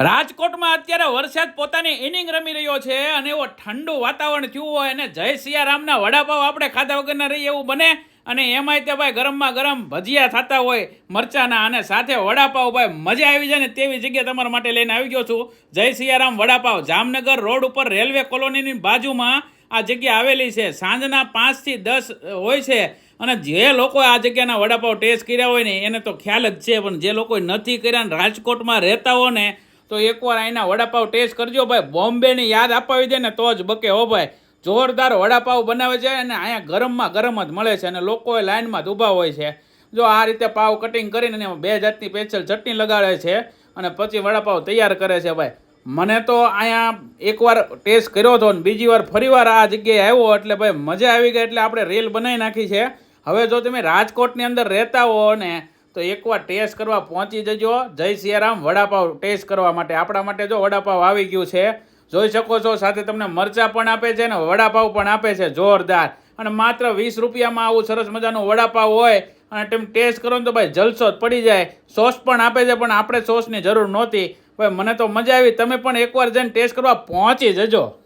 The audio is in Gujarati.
રાજકોટમાં અત્યારે વરસાદ પોતાની ઇનિંગ રમી રહ્યો છે અને એવો ઠંડુ વાતાવરણ થયું હોય અને જય સિયારામના વડાપાવ આપણે ખાધા વગરના રહીએ એવું બને અને એમાંય તે ભાઈ ગરમમાં ગરમ ભજીયા થતા હોય, મરચાના અને સાથે વડાપાવ ભાઈ મજા આવી જાય ને તેવી જગ્યા તમારા માટે લઈને આવી ગયો છું. જય સિયારામ વડાપાવ, જામનગર રોડ ઉપર રેલવે કોલોનીની બાજુમાં આ જગ્યા આવેલી છે. સાંજના પાંચથી દસ હોય છે અને જે લોકો આ જગ્યાના વડાપાવ ટેસ્ટ કર્યા હોય ને એને તો ખ્યાલ જ છે, પણ જે લોકોએ નથી કર્યા રાજકોટમાં રહેતા હોય ને તો એકવાર અહીંના વડાપાવ ટેસ્ટ કરજો ભાઈ. બોમ્બેની યાદ અપાવી દે ને તો જ બકે હો ભાઈ. જોરદાર વડાપાવ બનાવે છે અને અહીંયા ગરમમાં ગરમ જ મળે છે અને લોકો લાઇનમાં જ ઊભા હોય છે. જો આ રીતે પાવ કટિંગ કરીને એમાં બે જાતની પેચલ ચટણી લગાડે છે અને પછી વડાપાવ તૈયાર કરે છે ભાઈ. મને તો અહીંયા એકવાર ટેસ્ટ કર્યો હતો ને બીજી વાર ફરીવાર આ જગ્યાએ આવ્યો એટલે ભાઈ મજા આવી ગઈ એટલે આપણે રીલ બનાવી નાખી છે. હવે જો તમે રાજકોટની અંદર રહેતા હો ને તો એકવાર ટેસ્ટ કરવા પહોંચી જજો. જય સિયારામ, વડાપાવ ટેસ્ટ કરવા માટે. આપણા માટે જો વડાપાવ આવી ગયું છે, જોઈ શકો છો, સાથે તમને મરચાં પણ આપે છે ને વડાપાવ પણ આપે છે, જોરદાર. અને માત્ર વીસ રૂપિયામાં આવું સરસ મજાનું વડાપાવ હોય અને તેમ ટેસ્ટ કરો ને તો ભાઈ જલસો જ પડી જાય. સોસ પણ આપે છે, પણ આપણે સોસની જરૂર નહોતી. ભાઈ, મને તો મજા આવી. તમે પણ એકવાર જઈને ટેસ્ટ કરવા પહોંચી જજો.